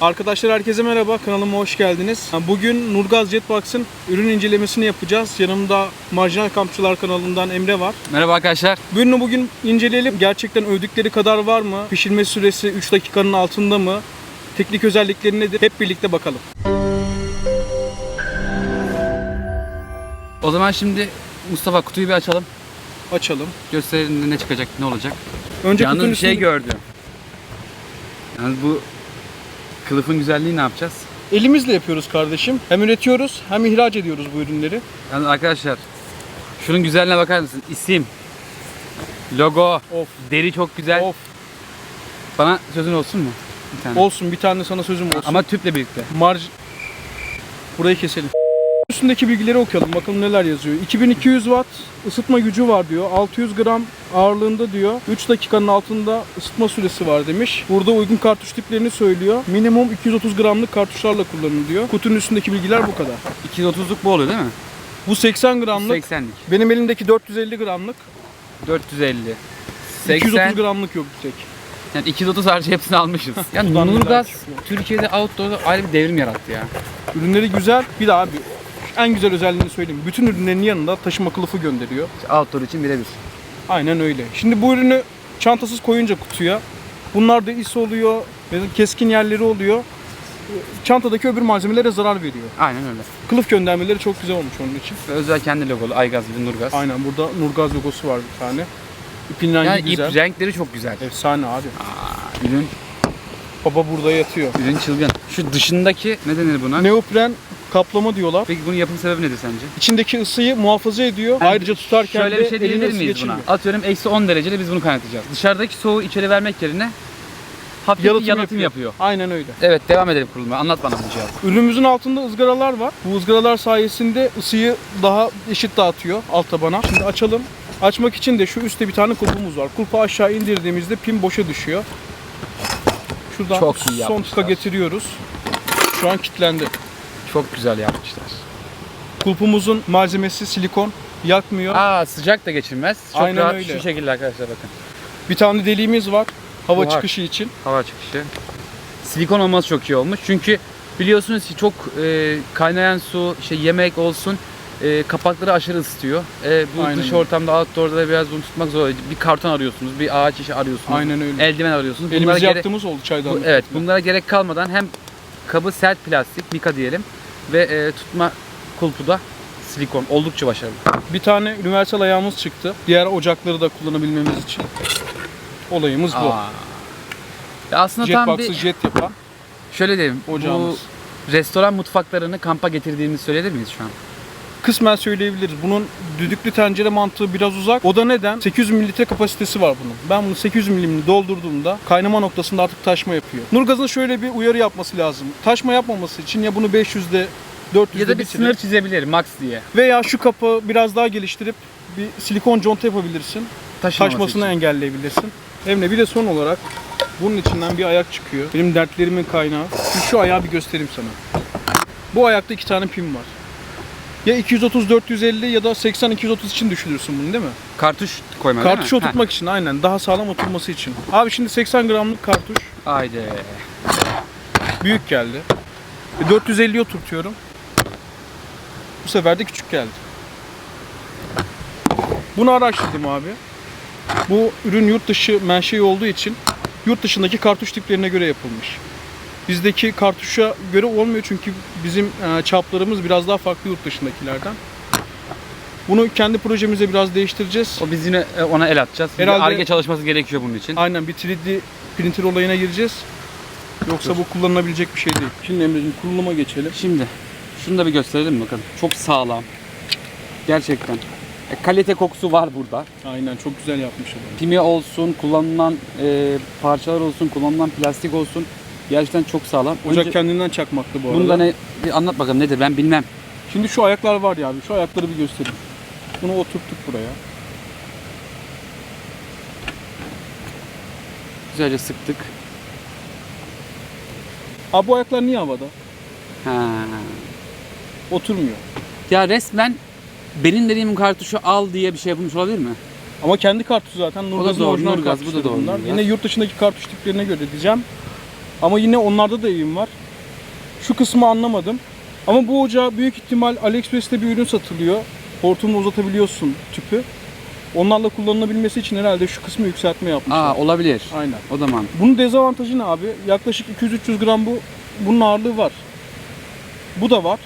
Arkadaşlar herkese merhaba, kanalıma hoş geldiniz. Bugün Nurgaz Jetbox'ın ürün incelemesini yapacağız. Yanımda Marjinal Kampçılar kanalından Emre var. Merhaba arkadaşlar. Bu ürünü bugün inceleyelim. Gerçekten övdükleri kadar var mı? Pişirme süresi 3 dakikanın altında mı? Teknik özellikleri nedir? Hep birlikte bakalım. O zaman şimdi Mustafa kutuyu bir açalım. Açalım. Gösterelim ne çıkacak, ne olacak. Önce Yalnız kutunun bir şey gördüm. Yalnız bu kılıfın güzelliği ne yapacağız? Elimizle yapıyoruz kardeşim. Hem üretiyoruz hem ihraç ediyoruz bu ürünleri. Yalnız arkadaşlar şunun güzelliğine bakar mısın? İsim, logo, Of. deri çok güzel. Of. Bana sözün olsun mu? Bir tane. Olsun bir tane sana sözüm olsun. Ama tüple birlikte. Marj... Burayı keselim. Üstündeki bilgileri okuyalım. Bakalım neler yazıyor. 2200 watt ısıtma gücü var diyor. 600 gram ağırlığında diyor. 3 dakikanın altında ısıtma süresi var demiş. Burada uygun kartuş tiplerini söylüyor. Minimum 230 gramlık kartuşlarla kullanılıyor. Kutunun üstündeki bilgiler bu kadar. 230'luk bu oluyor değil mi? Bu 80 gramlık. 80'lik. Benim elimdeki 450 gramlık. 450. 230 80. gramlık yok bir tek. Yani 230 harcı hepsini almışız. ya Sudan neler Nurgaz. Türkiye'de outdoor'da ayrı bir devrim yarattı ya. Ürünleri güzel. Bir daha abi en güzel özelliğini söyleyeyim. Bütün ürünlerin yanında taşıma kılıfı gönderiyor. Outdoor için birebir. Aynen öyle. Şimdi bu ürünü çantasız koyunca kutuya bunlar da is oluyor, keskin yerleri oluyor. Çantadaki öbür malzemelere zarar veriyor. Aynen öyle. Kılıf göndermeleri çok güzel olmuş onun için. Ve özel kendi logolu Aygaz gibi Nurgaz. Aynen burada Nurgaz logosu var bir tane. İpin rengi Yani güzel. ip renkleri çok güzel. Efsane abi. Ürün, Baba burada yatıyor. ürün çılgın. Şu dışındaki ne denir buna? Neopren kaplama diyorlar. Peki bunun yapım sebebi nedir sence? İçindeki ısıyı muhafaza ediyor. Yani Ayrıca tutarken Şöyle de bir şey diyebilir miyiz buna? geçirmiyor. Atıyorum eksi 10 derecede biz bunu kaynatacağız. Dışarıdaki soğuğu içeri vermek yerine hafif Yalıtım, bir yalıtım yapıyor. yapıyor. Aynen öyle. Evet devam edelim kuruluma. Anlat bana bu cihazı. Ürünümüzün altında ızgaralar var. Bu ızgaralar sayesinde ısıyı daha eşit dağıtıyor alt tabana. Şimdi açalım. Açmak için de şu üstte bir tane kulpumuz var. Kulpu aşağı indirdiğimizde pin boşa düşüyor. Şuradan Çok iyi son tıka getiriyoruz. Şu an kilitlendi. Çok güzel yapmışlar. Kulpumuzun malzemesi silikon. Yakmıyor. Aa sıcak da geçirmez. Çok Aynen rahat öyle. şu şekilde arkadaşlar bakın. Bir tane deliğimiz var. Hava Var. çıkışı için. Hava çıkışı. Silikon olması çok iyi olmuş. Çünkü biliyorsunuz ki çok e, kaynayan su, işte yemek olsun e, kapakları aşırı ısıtıyor. E, bu Aynen dış öyle. ortamda outdoor'da da biraz bunu tutmak zor. Bir karton arıyorsunuz, bir ağaç işi arıyorsunuz. Aynen öyle. Eldiven arıyorsunuz. Bunlara Elimizi gerek- yaktığımız oldu bu- çaydanlık. evet, bunlara gerek kalmadan hem kabı sert plastik, mika diyelim ve e, tutma kulpu da silikon. Oldukça başarılı. Bir tane universal ayağımız çıktı. Diğer ocakları da kullanabilmemiz için. Olayımız bu. Aa. Ya aslında tam Jetbox'ı bir jet yapan şöyle diyeyim. ocağımız. Bu restoran mutfaklarını kampa getirdiğimizi söyleyebilir miyiz şu an? Kısmen söyleyebiliriz. Bunun düdüklü tencere mantığı biraz uzak. O da neden? 800 mililitre kapasitesi var bunun. Ben bunu 800 milimini doldurduğumda kaynama noktasında artık taşma yapıyor. Nurgaz'ın şöyle bir uyarı yapması lazım. Taşma yapmaması için ya bunu 500'de 400'de Ya da bir bitirip sınır çizebilir max diye. veya şu kapı biraz daha geliştirip bir silikon conta yapabilirsin. Taşımaması Taşmasını için. engelleyebilirsin. Emre bir de son olarak bunun içinden bir ayak çıkıyor. Benim dertlerimin kaynağı. Şu, şu ayağı bir göstereyim sana. Bu ayakta iki tane pin var. Ya 230 450 ya da 80 230 için düşünürsün bunu değil mi? Kartuş koyma Kartuşu değil mi? oturtmak için aynen daha sağlam oturması için. Abi şimdi 80 gramlık kartuş. Haydi. büyük geldi. E, 450 oturtuyorum. Bu sefer de küçük geldi. Bunu araştırdım abi. Bu ürün yurt dışı menşei olduğu için yurt dışındaki kartuş tiplerine göre yapılmış. Bizdeki kartuşa göre olmuyor çünkü bizim e, çaplarımız biraz daha farklı yurt dışındakilerden. Bunu kendi projemize biraz değiştireceğiz. O biz yine e, ona el atacağız. Herhalde- Arge çalışması gerekiyor bunun için. Aynen bir 3D printer olayına gireceğiz. Yoksa bu kullanılabilecek bir şey değil. Şimdi Emre'cim kuruluma geçelim. Şimdi şunu da bir gösterelim bakalım. Çok sağlam. Gerçekten. E, kalite kokusu var burada. Aynen çok güzel yapmış adam. Pimi olsun, kullanılan e, parçalar olsun, kullanılan plastik olsun. Gerçekten çok sağlam. Ocak Önce kendinden çakmaklı bu arada. bunda ne bir anlat bakalım nedir ben bilmem. Şimdi şu ayaklar var ya abi. Şu ayakları bir göstereyim. Bunu oturttuk buraya. Güzelce sıktık. Abi bu ayaklar niye havada? Ha. Oturmuyor. Ya resmen benim dediğim kartuşu al diye bir şey yapılmış olabilir mi? Ama kendi kartuşu zaten Nurgaz'ın orijinal Nurgaz, bu da doğru, bunlar. Nurgaz. Yine yurt dışındaki kartuş tiplerine göre diyeceğim. Ama yine onlarda da eğim var. Şu kısmı anlamadım. Ama bu ocağa büyük ihtimal AliExpress'te bir ürün satılıyor. Hortumu uzatabiliyorsun tüpü. Onlarla kullanılabilmesi için herhalde şu kısmı yükseltme yapmışlar. Aa olabilir. Aynen. O zaman. Bunun dezavantajı ne abi? Yaklaşık 200-300 gram bu bunun ağırlığı var. Bu da var.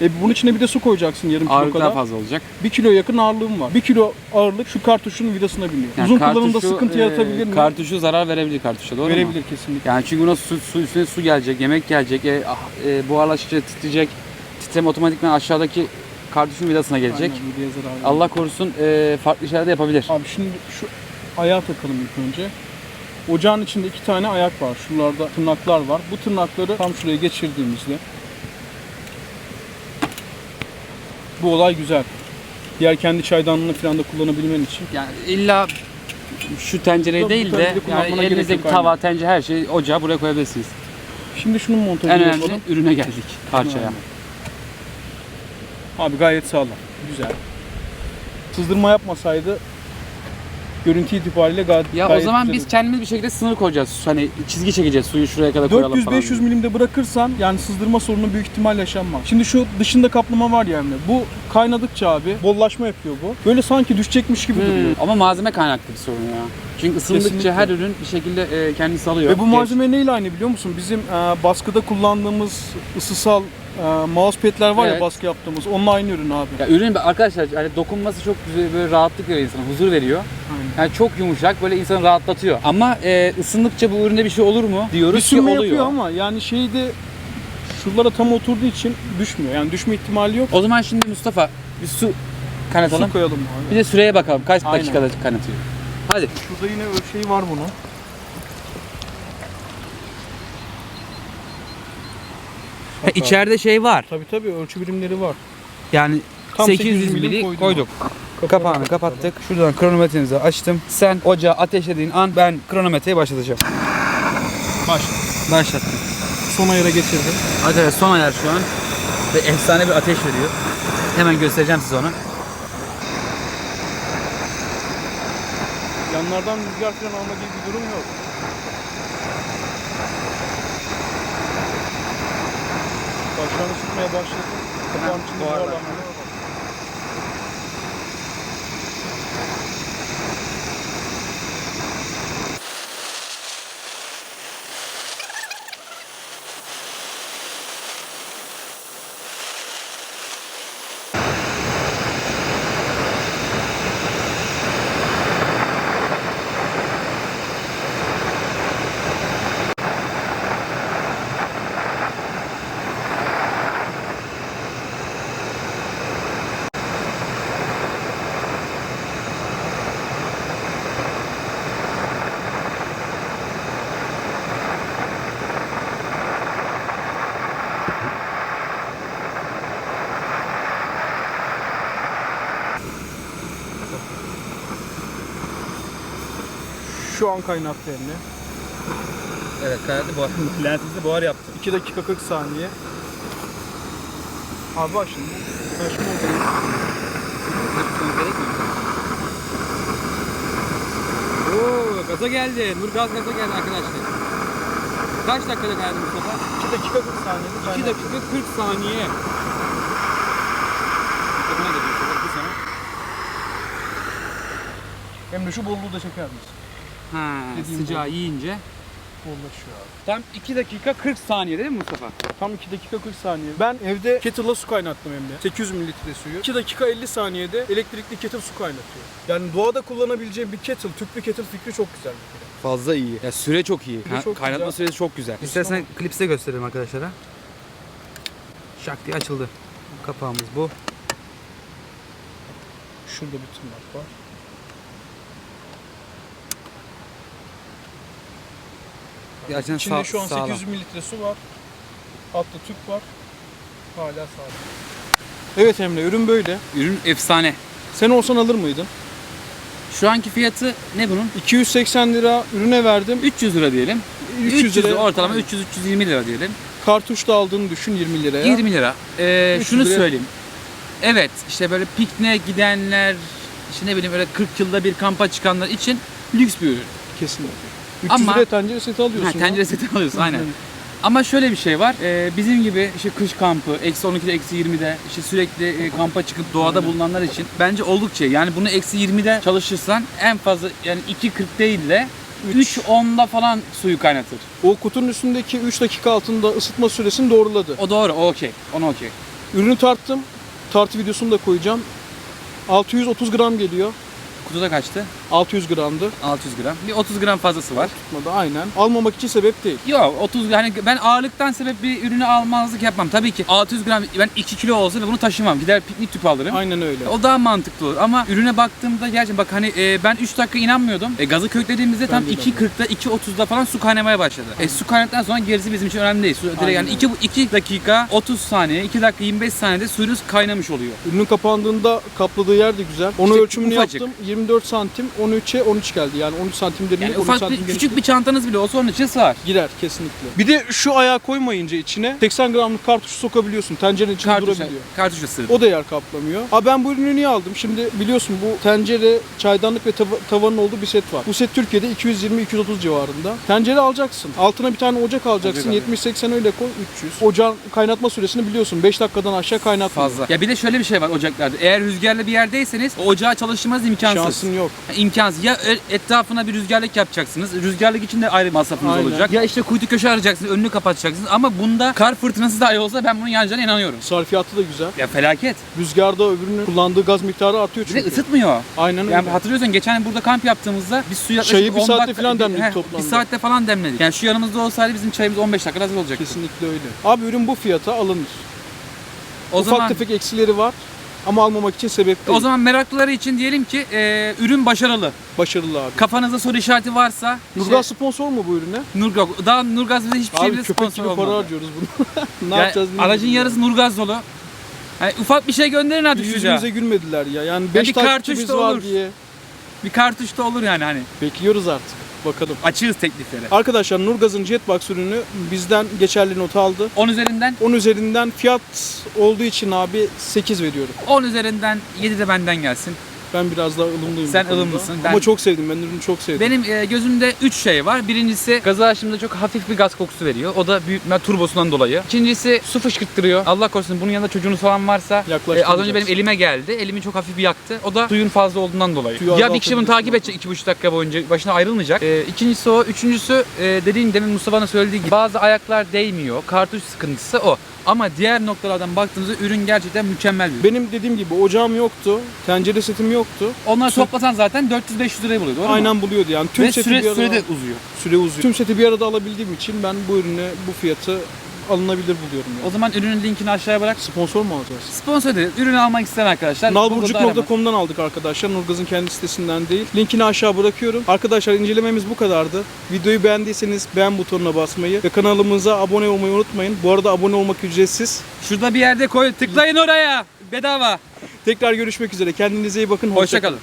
E bunun içine bir de su koyacaksın yarım kilo Ağırlık kadar. daha fazla olacak. 1 kilo yakın ağırlığım var. 1 kilo ağırlık şu kartuşun vidasına biniyor. Yani Uzun kullanımda kartuşu, sıkıntı e, yaratabilir mi? Kartuşu zarar verebilir kartuşa doğru mu? Verebilir kesinlikle. Yani çünkü buna su, su üstüne su gelecek, yemek gelecek, e, ah, e, buharlaşınca titreyecek. Titreme otomatikman aşağıdaki kartuşun vidasına gelecek. Aynen, vidaya zarar verir. Allah korusun e, farklı şeyler de yapabilir. Abi şimdi şu ayağı takalım ilk önce. Ocağın içinde iki tane ayak var. Şuralarda tırnaklar var. Bu tırnakları tam şuraya geçirdiğimizde bu olay güzel. Diğer kendi çaydanlığını falan da kullanabilmen için. Yani illa şu tencereyi Tabii bu değil de tencereyi kullanmana yani gerek elinizdeki yok, tava, tencere her şeyi ocağa buraya koyabilirsiniz. Şimdi şunun montajını En önemli yapalım. ürüne geldik parçaya. Aynen. Abi gayet sağlam. Güzel. Sızdırma yapmasaydı görüntü itibariyle gayet Ya gayet o zaman güzel biz kendimiz bir şekilde sınır koyacağız. Hani çizgi çekeceğiz suyu şuraya kadar koyalım falan. 400-500 milimde bırakırsan yani sızdırma sorunu büyük ihtimal yaşanmaz. Şimdi şu dışında kaplama var yani. Bu kaynadıkça abi bollaşma yapıyor bu. Böyle sanki düşecekmiş gibi duruyor. Hmm, Ama malzeme kaynaklı bir sorun ya. Çünkü ısındıkça Kesinlikle. her ürün bir şekilde e, kendisi alıyor. Ve bu malzeme neyle aynı biliyor musun? Bizim e, baskıda kullandığımız ısısal e, mousepad'ler var Evet. ya baskı yaptığımız. Onunla aynı ürün abi. Ya ürün arkadaşlar hani dokunması çok güzel böyle rahatlık veriyor insana, huzur veriyor. Aynen. Yani çok yumuşak böyle insanı rahatlatıyor. Ama e, ısındıkça bu üründe bir şey olur mu diyoruz Bir ki sürme oluyor. yapıyor ama yani şeyde şuralara tam oturduğu için düşmüyor. Yani düşme ihtimali yok. O zaman şimdi Mustafa bir su kaynatalım. Su koyalım abi. Bir de süreye bakalım kaç Aynen. dakikada kaynatıyor. Hadi. Şurada yine ölçeği var bunun. Ha, içeride şey var. Tabii tabii ölçü birimleri var. Yani Tam 800 800 milim mili koydum. koyduk. Kapağını kapattık. Şuradan kronometremizi açtım. Sen ocağı ateşlediğin an ben kronometreyi başlatacağım. Başla. Başlattım. Son ayara geçirdim. Arkadaşlar son ayar şu an. Ve efsane bir ateş veriyor. Hemen göstereceğim size onu. Yanlardan rüzgar falan alma gibi bir durum yok. Başlarını sıkmaya başladı. Kapağın içinde buharlar. Şu an kaynattı elini. Evet kaynadı buhar. Lensimizde buhar yaptı. 2 dakika 40 saniye. Abi şimdi. Taşma oldu. Oo, gaza geldi. Nur gaz gaza geldi arkadaşlar. Kaç dakikada kaynadı Mustafa? 2 dakika 40 saniye. 2 dakika 40 saniye. Hem de şu bolluğu da çeker misin? Ha, Dediğim sıcağı yiyince. Bollaşıyor abi. Tam 2 dakika 40 saniye değil mi Mustafa? Tam 2 dakika 40 saniye. Ben evde kettle'la su kaynattım hem de. 800 mililitre suyu. 2 dakika 50 saniyede elektrikli kettle su kaynatıyor. Yani doğada kullanabileceğim bir kettle, tüplü kettle fikri çok güzel bir kere. Fazla iyi. Ya süre çok iyi. Süre çok kaynatma güzel. süresi çok güzel. İstersen klipste gösterelim arkadaşlara. Şak diye açıldı. Kapağımız bu. Şurada bir tırnak var. Gerçekten İçinde sağ- şu an sağlam. 800 mililitre su var. Altta tüp var. Hala sağlam. Evet Emre ürün böyle. Ürün efsane. Sen olsan alır mıydın? Şu anki fiyatı ne bunun? 280 lira ürüne verdim. 300 lira diyelim. 300, 300 lira ortalama 300-320 lira diyelim. Kartuşta aldığını düşün 20 liraya. 20 lira. Ee, 300 şunu liraya- söyleyeyim. Evet işte böyle pikniğe gidenler, işte ne bileyim öyle 40 yılda bir kampa çıkanlar için lüks bir ürün. Kesinlikle. 300 Ama- liraya tencere seti Ha, alıyorsun. ya. tencere seti alıyorsun aynen. Ama şöyle bir şey var. Ee, bizim gibi işte kış kampı, eksi 12'de, eksi 20'de işte sürekli e, kampa çıkıp doğada bulunanlar için bence oldukça iyi. yani bunu eksi 20'de çalışırsan en fazla yani 2.40 değil de 3.10'da falan suyu kaynatır. O kutunun üstündeki 3 dakika altında ısıtma süresini doğruladı. O doğru, o okey. Onu okey. Ürünü tarttım. Tartı videosunu da koyacağım. 630 gram geliyor. Kutuda kaçtı? 600 gramdı. 600 gram. Bir 30 gram fazlası var. Tutmadı aynen. Almamak için sebep değil. Yok 30 yani ben ağırlıktan sebep bir ürünü almazlık yapmam. Tabii ki 600 gram ben 2 kilo olsa ve bunu taşımam. Gider piknik tüpü alırım. Aynen öyle. O daha mantıklı olur ama ürüne baktığımda gerçekten bak hani e, ben 3 dakika inanmıyordum. E, gazı köklediğimizde tam Bence de 2.40'da 2.30'da falan su kaynamaya başladı. E, su kaynadıktan sonra gerisi bizim için önemli değil. Su, direkt Aynen yani 2, 2 dakika 30 saniye, 2 dakika 25 saniyede suyunuz kaynamış oluyor. Ürünün kapandığında kapladığı yer de güzel. Onu İşte ölçümünü ufacık. yaptım. 24 santim 13'e 13 geldi. Yani 13 santim derinlik, Yani 13 ufak santim bir, genişlik. küçük bir çantanız bile olsa onun için sığar. Girer kesinlikle. Bir de şu ayağı koymayınca içine 80 gramlık kartuş sokabiliyorsun. Tencerenin içinde Kartuşa, durabiliyor. kartuşa sığır. O da yer kaplamıyor. Ha ben bu ürünü niye aldım? Şimdi biliyorsun bu tencere, çaydanlık ve tava- tavanın olduğu bir set var. Bu set Türkiye'de 220-230 civarında. Tencere alacaksın. Altına bir tane ocak alacaksın. Ocak 70-80 öyle koy 300. Ocağın kaynatma süresini biliyorsun. 5 dakikadan aşağı kaynatmıyor. Fazla. Ya bir de şöyle bir şey var ocaklarda. Eğer rüzgarlı bir yerdeyseniz o ocağı çalıştırmanız imkansız. Şansın yok. İmkansız. Ya e- etrafına bir rüzgarlık yapacaksınız. Rüzgarlık için de ayrı masrafınız Aynen. olacak. Ya işte kuytu köşe arayacaksınız, önünü kapatacaksınız. Ama bunda kar fırtınası dahi olsa ben bunun yanacağına inanıyorum. Sarfiyatı da güzel. Ya felaket. Rüzgarda öbürünün kullandığı gaz miktarı artıyor Bir de çünkü. ısıtmıyor. Aynen öyle. Yani hatırlıyorsan geçen burada kamp yaptığımızda biz yaklaşık Çayı bir 10 saatte dakika- falan demledik Heh, toplamda. Bir saatte falan demledik. Yani şu yanımızda olsaydı bizim çayımız 15 dakikada hazır olacaktı. Kesinlikle öyle. Abi ürün bu fiyata alınır. O Ufak zaman tefek eksileri var ama almamak için sebep değil. o zaman meraklıları için diyelim ki e, ürün başarılı. Başarılı abi. Kafanızda soru işareti varsa Nurgaz sponsor mu bu ürüne? işte, Nurgaz daha Nurgaz bize hiçbir şey Abi köpek sponsor gibi para olmadı. harcıyoruz bunu. ne Yani yapacağız aracın ya. yarısı Nurgaz dolu. Yani ufak bir şey gönderin artık çocuğa. Yüzümüze gülmediler ya. Yani 5 bir kartuş takipçimiz var olur. diye. Bir kartuş da olur yani hani. Bekliyoruz artık. Bakalım. Açığız tekliflere. Arkadaşlar Nurgaz'ın Jetbox ürünü bizden geçerli not aldı. 10 üzerinden 10 üzerinden fiyat olduğu için abi 8 veriyorum. 10 üzerinden 7 de benden gelsin. Ben biraz daha ılımlıyım. Sen bu konuda. ılımlısın, Ama ben- çok sevdim. Ben ürünü çok sevdim. Benim e, gözümde 3 şey var. Birincisi gazı açtığımda çok hafif bir gaz kokusu veriyor. O da büyük ihtimal turbosundan dolayı. İkincisi su fışkırttırıyor. Allah korusun bunun yanında çocuğunuz falan varsa e, az önce benim elime geldi. Elimi çok hafif bir yaktı. O da suyun fazla olduğundan dolayı. Suyu ya bir kişi bunu takip edecek 2,5 dakika boyunca başına ayrılmayacak. E, ikincisi o. Üçüncüsü e, dediğin demin Mustafa'nın söylediği gibi bazı ayaklar değmiyor. Kartuş sıkıntısı o. Ama diğer noktalardan baktığımızda ürün gerçekten mükemmel bir ürün. Benim dediğim gibi ocağım yoktu. Tencere setim yoktu. Onları toplasan zaten 400-500 liraya buluyor doğru mu? Aynen buluyordu yani. Tüm Ve seti süre, bir arada, süre de uzuyor. süre uzuyor. Tüm seti bir arada alabildiğim için ben bu ürünü bu fiyatı alınabilir buluyorum yani. O zaman ürünün linkini aşağıya bırak. Sponsor mu alacağız? Sponsor değil. Ürünü almak isteyen arkadaşlar. Google'da. Nalburcuk.com'dan aldık arkadaşlar. Nurgaz'ın kendi sitesinden değil. Linkini aşağı bırakıyorum. Arkadaşlar incelememiz bu kadardı. Videoyu beğendiyseniz beğen butonuna basmayı ve kanalımıza abone olmayı unutmayın. Bu arada abone olmak ücretsiz. Şurada bir yerde koy. Tıklayın oraya. Bedava. Tekrar görüşmek üzere. Kendinize iyi bakın. Hoşçakalın.